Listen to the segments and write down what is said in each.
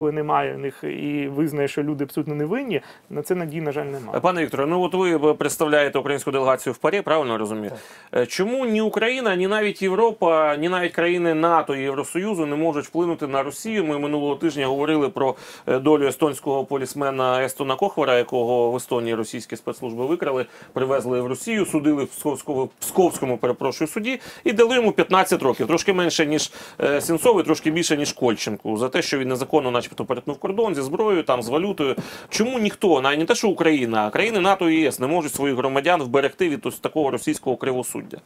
немає в них і визнає, що люди абсолютно невинні, на це надії, на жаль, немає. Пане Вікторе, ну от ви представляєте українську делегацію в парі, правильно розумію? Е, Чому ні Україна, ні навіть Європа, ні навіть країни НАТО і Євросоюзу не можуть вплинути на Росію? Ми минулого тижня говорили про е, долю естонського полісмена Естона Кохвера, якого в Естонії російські спецслужби викрали, привезли в Росію, судили в Псковському, Псковському перепрошую суді і дали йому 15 років, трошки менше ніж е, Сінцов, і трошки більше ніж Кольченку, за те, що він незаконно, начебто, перетнув кордон зі зброєю, там з валютою. Чому ніхто, навіть не те, що Україна, а країни НАТО і ЄС не можуть своїх громадян вберегти від ось такого російського кривосуддя?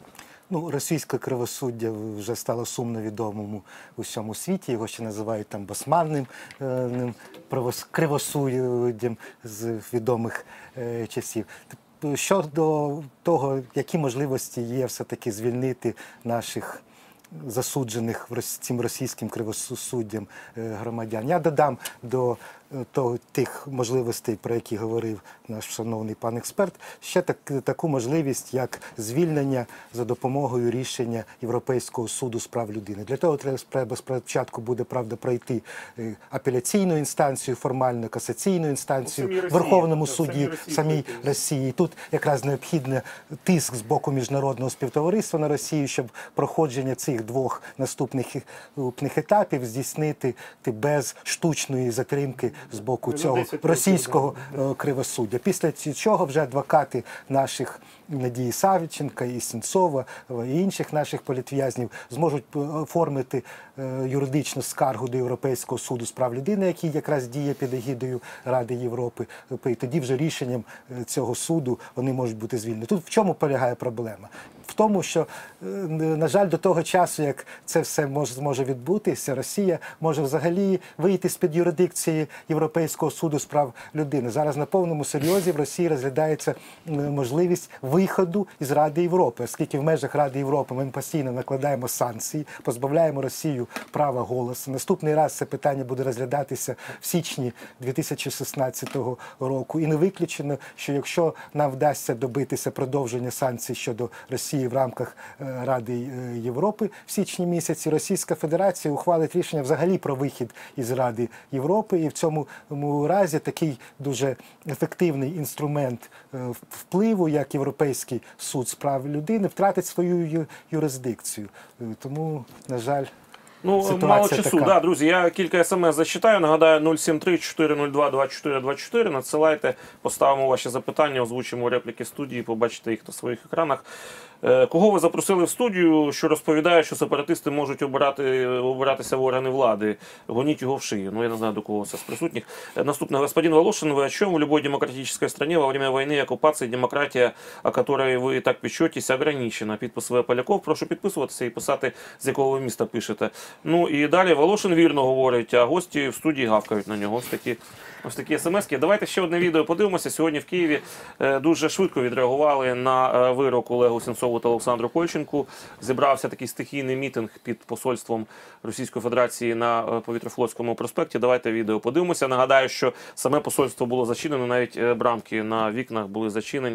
Ну, російське кривосуддя вже стало сумно відомим у всьому світі. Його ще називають там басманним е, кривосуддям з відомих е, часів. Щодо того, які можливості є все-таки звільнити наших засуджених цим російським кривосуддям е, громадян. Я додам до того, тих можливостей, про які говорив наш шановний пан експерт, ще так, таку можливість, як звільнення за допомогою рішення Європейського суду з прав людини. Для того треба спочатку буде правда пройти е, апеляційну інстанцію, формально касаційну інстанцію в Верховному тобто в самій суді Росії самій. Росії. І Тут якраз необхідний тиск з боку міжнародного співтовариства на Росію, щоб проходження цих двох наступних е, етапів здійснити ти без штучної затримки з боку цього російського е, кривосуддя. Після чого вже адвокати наших Надії Савченка і Сінцова е, і інших наших політв'язнів зможуть е, оформити юридичну скаргу до Європейського суду з прав людини, який якраз діє під егідою Ради Європи. І тоді вже рішенням цього суду вони можуть бути звільнені. Тут в чому полягає проблема? В тому, що, е, на жаль, до того часу, як це все може зможе відбутися, Росія може взагалі вийти з під юрисдикції Європейського суду з прав людини. Зараз на повному серйозі в Росії розглядається можливість виходу із Ради Європи, оскільки в межах Ради Європи ми постійно накладаємо санкції, позбавляємо Росію права голосу. Наступний раз це питання буде розглядатися в січні 2016 року. І не виключено, що якщо нам вдасться добитися продовження санкцій щодо Росії в рамках е, Ради е, Європи в січні місяці, Російська Федерація ухвалить рішення взагалі про вихід із Ради Європи, і в цьому разі такий дуже ефективний інструмент е, впливу, як Європейський суд з прав людини, втратить свою юрисдикцію. Тому, на жаль. Ну, Ситуація мало часу. така. Да, друзі, я кілька смс зачитаю. Нагадаю, 073 402 2424. Надсилайте, поставимо ваші запитання, озвучимо репліки студії, побачите їх на своїх екранах. Е, Кого ви запросили в студію, що розповідає, що сепаратисти можуть обирати, обиратися в органи влади? Гоніть його в шию. Ну, я не знаю, до кого це з присутніх. Е, Наступне. Господин Волошин, вы о чем? В любой демократической стране во время войны и оккупации демократия, о которой ви так печетесь, ограничена. Підпис В. Поляков. Прошу підписуватися і писати, з якого ви міста пишете. Ну і далі Волошин вірно говорить, а гості в студії гавкають на нього. Ось такі, ось такі смски. Давайте ще одне відео подивимося. Сьогодні в Києві е, дуже швидко відреагували на е, вирок Олегу Сенцову та Олександру Кольченку. Зібрався такий стихійний мітинг під посольством Російської Федерації на е, повітрофлотському проспекті. Давайте відео подивимося. Нагадаю, що саме посольство було зачинено, навіть брамки на вікнах були зачинені.